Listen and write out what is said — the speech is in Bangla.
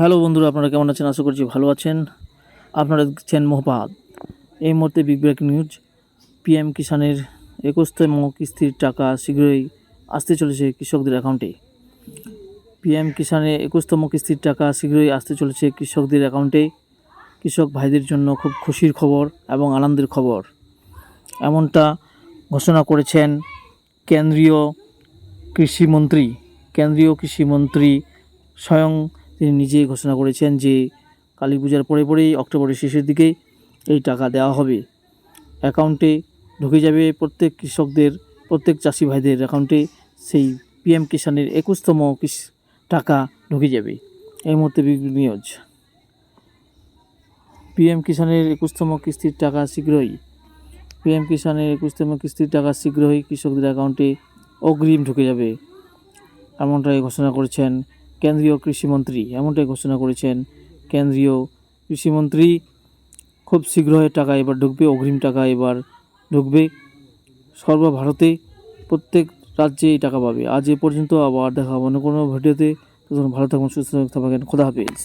হ্যালো বন্ধুরা, আপনারা কেমন আছেন? আশা করছি ভালো আছেন। আপনারা দেখছেন মোহপাত। এই মুহূর্তে বিগ ব্রেক নিউজ পিএম কিষানের একুশতম কিস্তির টাকা শীঘ্রই আসতে চলেছে কৃষকদের অ্যাকাউন্টে পিএম কিষানে একুশতম কিস্তির টাকা শীঘ্রই আসতে চলেছে কৃষকদের অ্যাকাউন্টে কৃষক ভাইদের জন্য খুব খুশির খবর এবং আনন্দের খবর। এমনটা ঘোষণা করেছেন কেন্দ্রীয় কৃষিমন্ত্রী কেন্দ্রীয় কৃষিমন্ত্রী স্বয়ং তিনি নিজেই ঘোষণা করেছেন যে কালী পূজার পরে পরেই অক্টোবরের শেষের দিকে এই টাকা দেওয়া হবে। অ্যাকাউন্টে ঢুকে যাবে প্রত্যেক কৃষকদের, প্রত্যেক চাষি ভাইদের অ্যাকাউন্টে। সেই পিএম কিষানের একুশতম টাকা ঢুকে যাবে। এই মুহূর্তে নিউজ। পিএম কিষানের একুশতম কিস্তির টাকা শীঘ্রই। পিএম কিষানের একুশতম কিস্তির টাকা শীঘ্রই কৃষকদের অ্যাকাউন্টে অগ্রিম ঢুকে যাবে। এমনটাই ঘোষণা করেছেন কেন্দ্রীয় কৃষিমন্ত্রী এমনটাই ঘোষণা করেছেন। কেন্দ্রীয় কৃষিমন্ত্রী খুব শীঘ্রই টাকা এবার ঢুকবে, অগ্রিম টাকা এবার ঢুকবে। সর্বভারতে প্রত্যেক রাজ্যে এই টাকা পাবে। আজ এ পর্যন্ত আবার দেখা হবে অন্য কোনো ভিডিওতে। তখন ভালো থাকুন, সুস্থ থাকবেন। খোদা হাফেজ।